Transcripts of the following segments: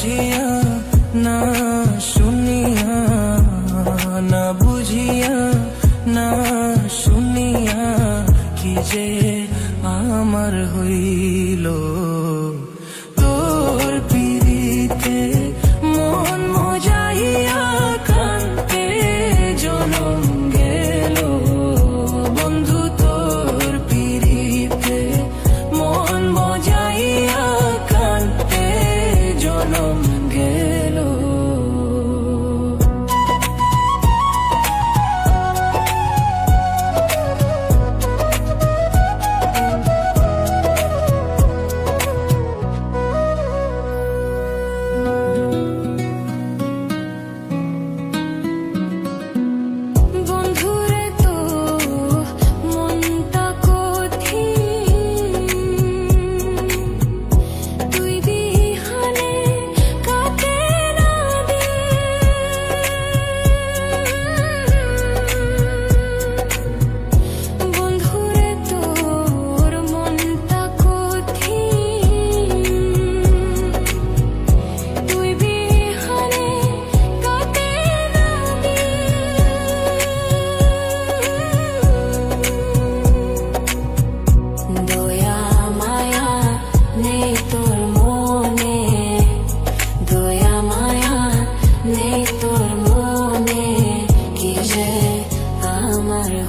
বুঝিয়া না শুনিয়া না বুঝিয়া না শুনিয়া কি যে আমার হই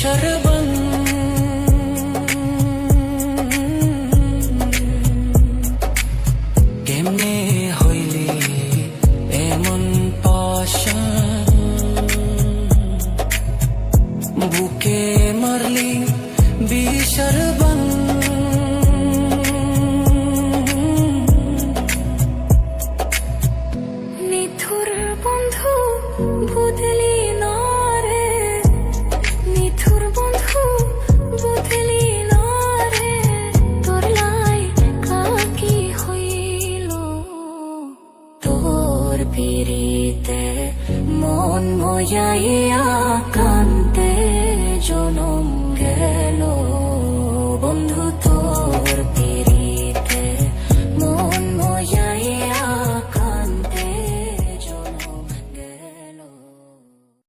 শরবন এমন পাশা? বুকে মারলি নিথুর বন্ধু ভূতে পিড়িতে মন মজাইয়া কান্তে জন